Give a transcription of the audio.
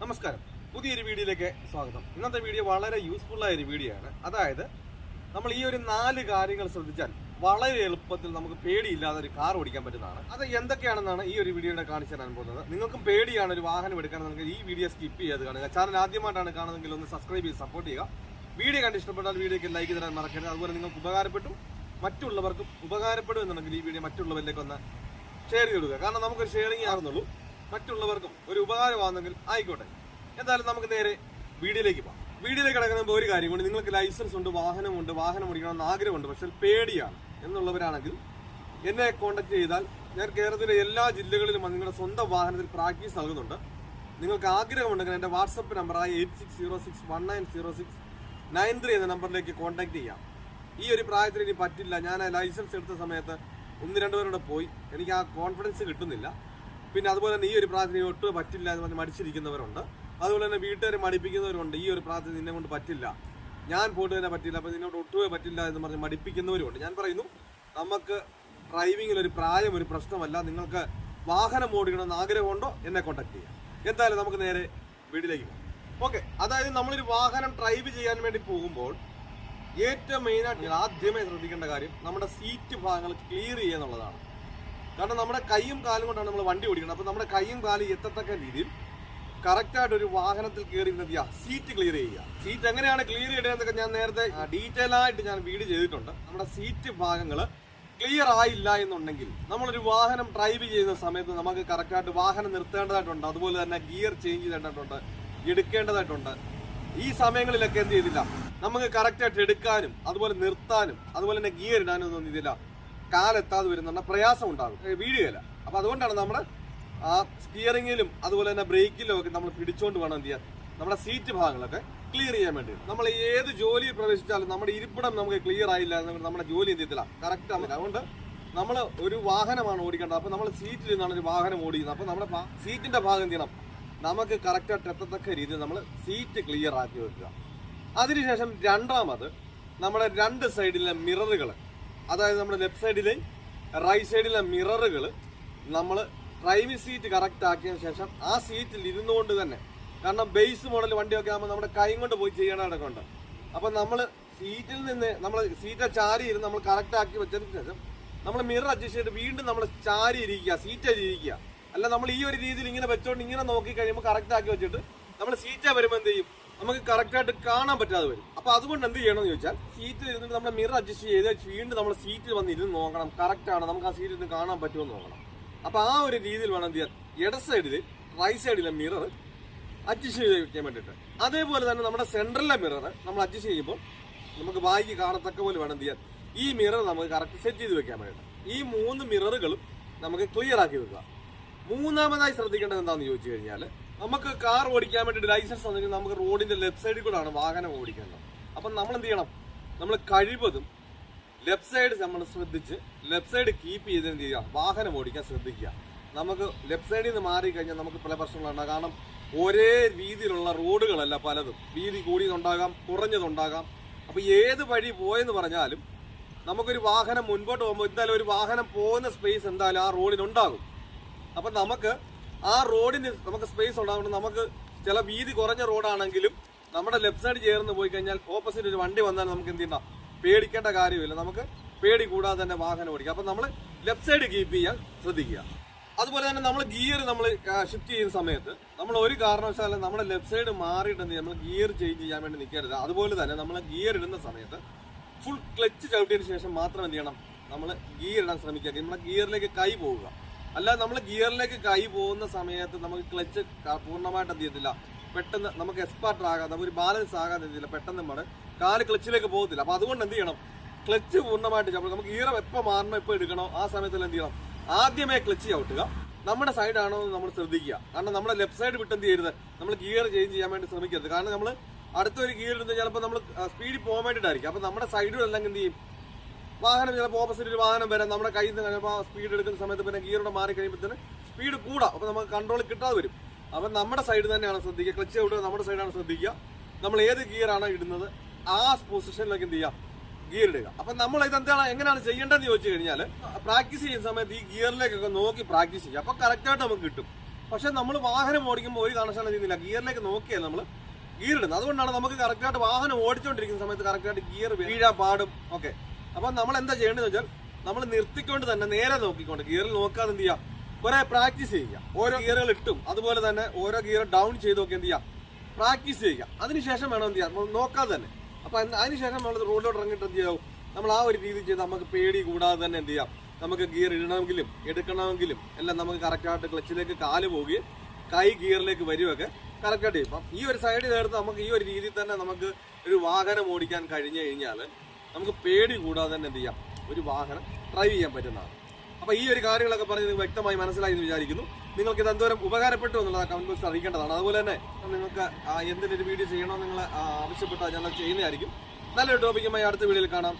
നമസ്കാരം. പുതിയൊരു വീഡിയോയിലേക്ക് സ്വാഗതം. ഇന്നത്തെ വീഡിയോ വളരെ യൂസ്ഫുൾ ആയ ഒരു വീഡിയോ ആണ്. അതായത് നമ്മൾ ഈ ഒരു നാല് കാര്യങ്ങൾ ശ്രദ്ധിച്ചാൽ വളരെ എളുപ്പത്തിൽ നമുക്ക് പേടിയില്ലാതെ ഒരു കാർ ഓടിക്കാൻ പറ്റുന്നതാണ്. അത് എന്തൊക്കെയാണെന്നാണ് ഈ ഒരു വീഡിയോയുടെ കാണിച്ചു തരാൻ പോകുന്നത്. നിങ്ങൾക്കും പേടിയാണ് ഒരു വാഹനം എടുക്കാൻ നിങ്ങൾക്ക് ഈ വീഡിയോ സ്കിപ്പ് ചെയ്ത് കാണുക. ചാനൽ ആദ്യമായിട്ടാണ് കാണുന്നതെങ്കിൽ ഒന്ന് സബ്സ്ക്രൈബ് ചെയ്ത് സപ്പോർട്ട് ചെയ്യുക. വീഡിയോ കണ്ട് ഇഷ്ടപ്പെട്ടാൽ വീഡിയോക്ക് ലൈക്ക് തരാൻ മറക്കരുത്. അതുപോലെ നിങ്ങൾക്ക് ഉപകാരപ്പെട്ടു മറ്റുള്ളവർക്കും ഉപകാരപ്പെടും എന്നുണ്ടെങ്കിൽ ഈ വീഡിയോ മറ്റുള്ളവരിലേക്ക് ഒന്ന് ഷെയർ ചെയ്ത് കൊടുക്കുക. കാരണം നമുക്കൊരു ഷെയറിങ് ആകുന്നുള്ളൂ മറ്റുള്ളവർക്കും ഒരു ഉപകാരമാണെങ്കിൽ ആയിക്കോട്ടെ. എന്തായാലും നമുക്ക് നേരെ വീഡിയോയിലേക്ക് പോകാം. വീഡിയോയിലേക്ക് കിടക്കുന്ന ഒരു കാര്യം കൊണ്ട് നിങ്ങൾക്ക് ലൈസൻസ് ഉണ്ട് വാഹനമുണ്ട് വാഹനം ഓടിക്കണമെന്ന് ആഗ്രഹമുണ്ട് പക്ഷെ പേടിയാണ്. എന്നുള്ളവരാണെങ്കിൽ എന്നെ കോൺടാക്ട് ചെയ്താൽ ഞാൻ കേരളത്തിലെ എല്ലാ ജില്ലകളിലും നിങ്ങളുടെ സ്വന്തം വാഹനത്തിൽ പ്രാക്ടീസ് നൽകുന്നുണ്ട്. നിങ്ങൾക്ക് ആഗ്രഹമുണ്ടെങ്കിൽ എന്റെ വാട്സപ്പ് നമ്പറായ eight six zero six one nine zero six nine three എന്ന നമ്പറിലേക്ക് കോൺടാക്ട് ചെയ്യാം. ഈ ഒരു പ്രായത്തിൽ ഇനി പറ്റില്ല. ഞാൻ ലൈസൻസ് എടുത്ത സമയത്ത് ഒന്ന് രണ്ടുപേരോടെ പോയി. എനിക്ക് ആ കോൺഫിഡൻസ് കിട്ടുന്നില്ല. പിന്നെ അതുപോലെ തന്നെ ഈ ഒരു പ്രാർത്ഥന ഒട്ടും പറ്റില്ല എന്ന് പറഞ്ഞ് മടിച്ചിരിക്കുന്നവരുണ്ട്. അതുപോലെ തന്നെ വീട്ടുകാരെ മടിപ്പിക്കുന്നവരുണ്ട്. ഈ ഒരു പ്രാർത്ഥന നിന്നെ കൊണ്ട് പറ്റില്ല. ഞാൻ പോയിട്ട് തന്നെ പറ്റില്ല. അപ്പം നിന്നോട് ഒട്ടുമേ പറ്റില്ല എന്ന് പറഞ്ഞ് മടിപ്പിക്കുന്നവരുണ്ട് ഞാൻ പറയുന്നു നമുക്ക് ഡ്രൈവിങ്ങിൽ ഒരു പ്രായം ഒരു പ്രശ്നമല്ല. നിങ്ങൾക്ക് വാഹനം ഓടിക്കണമെന്ന് ആഗ്രഹമുണ്ടോ എന്നെ കോൺടാക്ട് ചെയ്യാം. എന്തായാലും നമുക്ക് നേരെ വീട്ടിലേക്ക് പോകാം. ഓക്കെ അതായത് നമ്മളൊരു വാഹനം ഡ്രൈവ് ചെയ്യാൻ വേണ്ടി പോകുമ്പോൾ ഏറ്റവും മെയിനായിട്ട് ആദ്യമേ ശ്രദ്ധിക്കേണ്ട കാര്യം നമ്മുടെ സീറ്റ് ഭാഗങ്ങൾ ക്ലിയർ ചെയ്യുക എന്നുള്ളതാണ്. കാരണം നമ്മുടെ കൈയും കാലും കൊണ്ടാണ് നമ്മൾ വണ്ടി ഓടിക്കുന്നത്. അപ്പോൾ നമ്മുടെ കൈയും കാലും എത്തത്തക്ക രീതിയിൽ കറക്റ്റായിട്ട് ഒരു വാഹനത്തിൽ കയറി എന്ത് സീറ്റ് ക്ലിയർ ചെയ്യുക. സീറ്റ് എങ്ങനെയാണ് ക്ലിയർ ചെയ്യേണ്ടതെന്നൊക്കെ ഞാൻ നേരത്തെ ഡീറ്റെയിൽ ആയിട്ട് ഞാൻ വീഡിയോ ചെയ്തിട്ടുണ്ട്. നമ്മുടെ സീറ്റ് ഭാഗങ്ങൾ ക്ലിയർ ആയില്ല എന്നുണ്ടെങ്കിൽ നമ്മളൊരു വാഹനം ഡ്രൈവ് ചെയ്യുന്ന സമയത്ത് നമുക്ക് കറക്റ്റായിട്ട് വാഹനം നിർത്തേണ്ടതായിട്ടുണ്ട്. അതുപോലെ തന്നെ ഗിയർ ചേഞ്ച് ചെയ്തിട്ടുണ്ട് എടുക്കേണ്ടതായിട്ടുണ്ട്. ഈ സമയങ്ങളിലൊക്കെ എന്ത് ചെയ്തില്ല? നമുക്ക് കറക്റ്റായിട്ട് എടുക്കാനും അതുപോലെ നിർത്താനും അതുപോലെ തന്നെ ഗിയർ ഇടാനും ഒന്നും ഇതില്ല കാലെത്താതെ വരുന്ന പ്രയാസം ഉണ്ടാകും. വീഴുകയില്ല. അപ്പോൾ അതുകൊണ്ടാണ് നമ്മൾ ആ സ്റ്റിയറിങ്ങിലും അതുപോലെ തന്നെ ബ്രേക്കിലും ഒക്കെ നമ്മൾ പിടിച്ചുകൊണ്ട് വേണം എന്ത് ചെയ്യാൻ. നമ്മുടെ സീറ്റ് ഭാഗങ്ങളൊക്കെ ക്ലിയർ ചെയ്യാൻ വേണ്ടി. നമ്മൾ ഏത് ജോലിയിൽ പ്രവേശിച്ചാലും നമ്മുടെ ഇരിപ്പിടം നമുക്ക് ക്ലിയർ ആയില്ല നമ്മുടെ ജോലി എന്ത് ചെയ്യത്തില്ല. കറക്റ്റ് ആണ്. അതുകൊണ്ട് നമ്മൾ ഒരു വാഹനമാണ് ഓടിക്കേണ്ടത്. അപ്പോൾ നമ്മൾ സീറ്റിൽ നിന്നാണ് ഒരു വാഹനം ഓടിക്കുന്നത്. അപ്പോൾ നമ്മുടെ സീറ്റിന്റെ ഭാഗം എന്ത് ചെയ്യണം? നമുക്ക് കറക്റ്റായിട്ട് എത്തത്തക്ക രീതിയിൽ നമ്മൾ സീറ്റ് ക്ലിയർ ആക്കി വെക്കുക. അതിനുശേഷം രണ്ടാമത് നമ്മുടെ രണ്ട് സൈഡിലെ മിററുകൾ അതായത് നമ്മുടെ ലെഫ്റ്റ് സൈഡിലെ റൈറ്റ് സൈഡിലെ മിററുകൾ നമ്മൾ ഡ്രൈവിംഗ് സീറ്റ് കറക്റ്റ് ആക്കിയ ശേഷം ആ സീറ്റിൽ ഇരുന്നുകൊണ്ട് തന്നെ കാരണം ബേസ് മോഡൽ വണ്ടിയൊക്കെ ആകുമ്പോൾ നമ്മുടെ കൈ കൊണ്ട് പോയി ചെയ്യണ അടക്കമുണ്ട് അപ്പം നമ്മൾ സീറ്റിൽ നിന്ന് നമ്മൾ സീറ്റ് ചാരി ഇരുന്ന് നമ്മൾ കറക്റ്റ് ആക്കി വെച്ചതിന് ശേഷം നമ്മൾ മിറർ അഡ്ജസ്റ്റ് ചെയ്തിട്ട് വീണ്ടും നമ്മൾ ചാരി ഇരിക്കുക സീറ്റ് ഇരിക്കുക. അല്ല നമ്മൾ ഈ ഒരു രീതിയിൽ ഇങ്ങനെ വെച്ചോണ്ട് ഇങ്ങനെ നോക്കി കഴിയുമ്പോൾ കറക്റ്റ് ആക്കി വെച്ചിട്ട് നമ്മൾ സീറ്റ വരുമ്പോൾ എന്ത് ചെയ്യും? നമുക്ക് കറക്റ്റ് ആയിട്ട് കാണാൻ പറ്റാതെ വരും. അപ്പൊ അതുകൊണ്ട് എന്ത് ചെയ്യണമെന്ന് ചോദിച്ചാൽ സീറ്റിൽ ഇരുന്നിട്ട് നമ്മുടെ മിറർ അഡ്ജസ്റ്റ് ചെയ്ത് വീണ്ടും നമ്മൾ സീറ്റിൽ വന്ന് ഇരുന്ന് നോക്കണം. കറക്റ്റ് ആണ്. നമുക്ക് ആ സീറ്റിൽ ഇരുന്ന് കാണാൻ പറ്റുമെന്ന് നോക്കണം. അപ്പൊ ആ ഒരു രീതിയിൽ വേണം എന്ത് ചെയ്യാൻ? ഇട സൈഡിൽ റൈറ്റ് സൈഡിലെ മിറർ അഡ്ജസ്റ്റ് വെക്കാൻ വേണ്ടിയിട്ട്. അതേപോലെ തന്നെ നമ്മുടെ സെൻട്രലിലെ മിറർ നമ്മൾ അഡ്ജസ്റ്റ് ചെയ്യുമ്പോൾ നമുക്ക് വായിക്ക് കാണത്തക്ക പോലെ വേണം എന്ത് ചെയ്യാൻ? ഈ മിറർ നമുക്ക് കറക്റ്റ് സെറ്റ് ചെയ്ത് വെക്കാൻ വേണ്ടിയിട്ട്. ഈ മൂന്ന് മിററുകളും നമുക്ക് ക്ലിയർ ആക്കി വെക്കുക. മൂന്നാമതായി ശ്രദ്ധിക്കേണ്ടത് എന്താണെന്ന് ചോദിച്ചു കഴിഞ്ഞാൽ നമുക്ക് കാർ ഓടിക്കാൻ വേണ്ടി ലൈസൻസ് തന്നെങ്കിൽ നമുക്ക് റോഡിന്റെ ലെഫ്റ്റ് സൈഡിൽ കൂടെയാണ് വാഹനം ഓടിക്കേണ്ടത്. അപ്പം നമ്മൾ എന്ത് ചെയ്യണം? നമ്മൾ കഴിവതും ലെഫ്റ്റ് സൈഡ് നമ്മൾ ശ്രദ്ധിച്ച് ലെഫ്റ്റ് സൈഡ് കീപ്പ് ചെയ്ത് എന്ത് ചെയ്യുക? വാഹനം ഓടിക്കാൻ ശ്രദ്ധിക്കുക. നമുക്ക് ലെഫ്റ്റ് സൈഡിൽ നിന്ന് മാറി കഴിഞ്ഞാൽ നമുക്ക് പല പ്രശ്നങ്ങളുണ്ടാകും കാരണം ഒരേ രീതിയിലുള്ള റോഡുകളല്ല പലതും. വീതി കൂടിയതുണ്ടാകാം കുറഞ്ഞതുണ്ടാകാം. അപ്പോൾ ഏത് വഴി പോയെന്ന് പറഞ്ഞാലും നമുക്കൊരു വാഹനം മുൻപോട്ട് പോകുമ്പോൾ എന്തായാലും ഒരു വാഹനം പോകുന്ന സ്പേസ് എന്തായാലും ആ റോഡിനുണ്ടാകും അപ്പം നമുക്ക് ആ റോഡിന് നമുക്ക് സ്പേസ് ഉണ്ടാവുന്നത് നമുക്ക് ചില വീതി കുറഞ്ഞ റോഡാണെങ്കിലും നമ്മുടെ ലെഫ്റ്റ് സൈഡ് ചേർന്ന് പോയി കഴിഞ്ഞാൽ ഓപ്പോസിറ്റ് ഒരു വണ്ടി വന്നാൽ നമുക്ക് എന്ത് ചെയ്യണം പേടിക്കേണ്ട കാര്യമില്ല. നമുക്ക് പേടി കൂടാതെ തന്നെ വാഹനം ഓടിക്കാം. അപ്പം നമ്മൾ ലെഫ്റ്റ് സൈഡ് കീപ്പ് ചെയ്യാൻ ശ്രദ്ധിക്കുക. അതുപോലെ തന്നെ നമ്മൾ ഗിയർ നമ്മൾ ഷിഫ്റ്റ് ചെയ്യുന്ന സമയത്ത് നമ്മൾ ഒരു കാരണവശാലും നമ്മുടെ ലെഫ്റ്റ് സൈഡ് മാറിയിട്ട് നമ്മൾ ഗിയർ ചേഞ്ച് ചെയ്യാൻ വേണ്ടി നിൽക്കരുത്. അതുപോലെ തന്നെ നമ്മൾ ഗിയർ ഇടുന്ന സമയത്ത് ഫുൾ ക്ലച്ച് ചവിട്ടിയതിന് ശേഷം മാത്രം എന്ത് ചെയ്യണം? നമ്മൾ ഗിയർ ഇടാൻ ശ്രമിക്കുക. നമ്മുടെ ഗിയറിലേക്ക് കൈ പോവുക. അല്ലാതെ നമ്മൾ ഗിയറിലേക്ക് കൈ പോകുന്ന സമയത്ത് നമുക്ക് ക്ലച്ച് പൂർണമായിട്ട് എന്ത് പെട്ടെന്ന് നമുക്ക് എക്സ്പെർട്ട് ആകാതെ ഒരു ബാലൻസ് ആകാതെ എന്ത് പെട്ടെന്ന് നമ്മൾ കാൽ ക്ലച്ചിലേക്ക് പോകത്തില്ല. അപ്പൊ അതുകൊണ്ട് എന്ത് ചെയ്യണം? ക്ലച്ച് പൂർണമായിട്ട് ചവിട്ടുക നമുക്ക് ഗിയർ എപ്പോൾ മാറണം എപ്പോൾ എടുക്കണോ ആ സമയത്തിൽ എന്ത് ചെയ്യണം? ആദ്യമേ ക്ലച്ച് ചവിട്ടുക. നമ്മുടെ സൈഡാണോ എന്ന് നമ്മൾ ശ്രദ്ധിക്കുക. കാരണം നമ്മുടെ ലെഫ്റ്റ് സൈഡ് വിട്ട് എന്ത് ചെയ്യരുത്? നമ്മൾ ഗിയർ ചേഞ്ച് ചെയ്യാൻ വേണ്ടി ശ്രമിക്കരുത്. കാരണം നമ്മൾ അടുത്തൊരു ഗിയർ ഇടുന്ന ചിലപ്പോൾ നമ്മൾ സ്പീഡിൽ പോകാൻ വേണ്ടിയിട്ടായിരിക്കും. അപ്പോൾ നമ്മുടെ സൈഡിലെല്ലാം എന്ത് ചെയ്യും? വാഹനം ചിലപ്പോൾ ഓപ്പോസിറ്റ് ഒരു വാഹനം വരാം. നമ്മുടെ കയ്യിൽ നിന്ന് കഴിയുമ്പോൾ സ്പീഡ് എടുക്കുന്ന സമയത്ത് പിന്നെ ഗിയറോടെ മാറി കഴിയുമ്പോഴത്തേന് സ്പീഡ് കൂടാം. അപ്പോൾ നമുക്ക് കൺട്രോൾ കിട്ടാതെ വരും. അപ്പം നമ്മുടെ സൈഡ് തന്നെയാണ് ശ്രദ്ധിക്കുക. ക്ലച്ച് ഔട്ട് നമ്മുടെ സൈഡാണ് ശ്രദ്ധിക്കുക. നമ്മൾ ഏത് ഗിയറാണ് ഇടുന്നത് ആ പൊസിഷനിലേക്ക് എന്ത് ചെയ്യാം ഗിയർ ഇടുക. അപ്പം നമ്മൾ ഇതെന്താണ് എങ്ങനെയാണ് ചെയ്യേണ്ടതെന്ന് ചോദിച്ചു കഴിഞ്ഞാൽ പ്രാക്ടീസ് ചെയ്യുന്ന സമയത്ത് ഈ ഗിയറിലേക്കൊക്കെ നോക്കി പ്രാക്ടീസ് ചെയ്യുക. അപ്പോൾ കറക്റ്റായിട്ട് നമുക്ക് കിട്ടും. പക്ഷേ നമ്മൾ വാഹനം ഓടിക്കുമ്പോൾ ഒരു കണക്ഷനും ചെയ്യുന്നില്ല. ഗിയറിലേക്ക് നോക്കിയാൽ നമ്മൾ ഗിയർ ഇടുന്നത്. അതുകൊണ്ടാണ് നമുക്ക് കറക്റ്റായിട്ട് വാഹനം ഓടിച്ചുകൊണ്ടിരിക്കുന്ന സമയത്ത് കറക്റ്റായിട്ട് ഗിയർ വീഴാൻ പാടും. ഓക്കെ അപ്പം നമ്മൾ എന്താ ചെയ്യേണ്ടതെന്ന് വെച്ചാൽ നമ്മൾ നിർത്തിക്കൊണ്ട് തന്നെ നേരെ നോക്കിക്കൊണ്ട് ഗിയറിൽ നോക്കാതെ എന്ത് ചെയ്യാം? കുറെ പ്രാക്ടീസ് ചെയ്യുക. ഓരോ ഗിയറുകൾ ഇട്ടും. അതുപോലെ തന്നെ ഓരോ ഗിയർ ഡൗൺ ചെയ്ത് നോക്കി എന്ത് ചെയ്യാം? പ്രാക്ടീസ് ചെയ്യുക. അതിനുശേഷം വേണം എന്ത് ചെയ്യാം? നോക്കാതെ തന്നെ. അപ്പൊ അതിന് അതിനുശേഷം നമ്മൾ റോഡിലോട്ട് ഇറങ്ങിയിട്ട് എന്ത് ചെയ്യാവും നമ്മൾ ആ ഒരു രീതി ചെയ്ത് നമുക്ക് പേടി കൂടാതെ തന്നെ എന്ത് ചെയ്യാം? നമുക്ക് ഗിയർ ഇടണമെങ്കിലും എടുക്കണമെങ്കിലും എല്ലാം നമുക്ക് കറക്റ്റായിട്ട് ക്ലച്ചിലേക്ക് കാൽ പോവുകയും കൈ ഗിയറിലേക്ക് വരികയൊക്കെ കറക്റ്റായിട്ട് ചെയ്യും. അപ്പം ഈ ഒരു സൈഡിൽ നേരത്തെ നമുക്ക് ഈ ഒരു രീതിയിൽ തന്നെ നമുക്ക് ഒരു വാഹനം ഓടിക്കാൻ കഴിഞ്ഞു കഴിഞ്ഞാൽ നമുക്ക് പേടി കൂടാതെ തന്നെ എന്ത് ചെയ്യാം? ഒരു വാഹനം ഡ്രൈവ് ചെയ്യാൻ പറ്റുന്നതാണ്. അപ്പോൾ ഈ ഒരു കാര്യങ്ങളൊക്കെ പറഞ്ഞ് നിങ്ങൾക്ക് വ്യക്തമായി മനസ്സിലായി എന്ന് വിചാരിക്കുന്നു. നിങ്ങൾക്ക് ഇത് എന്തോരം ഉപകാരപ്പെട്ടു എന്നുള്ളത് കമന്റ് ബോക്സിൽ അറിയിക്കേണ്ടതാണ്. അതുപോലെ തന്നെ നിങ്ങൾക്ക് എന്തിനൊരു വീഡിയോ ചെയ്യണമെന്ന് നിങ്ങൾ ആവശ്യപ്പെട്ടാൽ ഞങ്ങൾ ചെയ്യുന്നതായിരിക്കും. നല്ലൊരു ടോപ്പിക്കുമായി അടുത്ത വീഡിയോയിൽ കാണാം.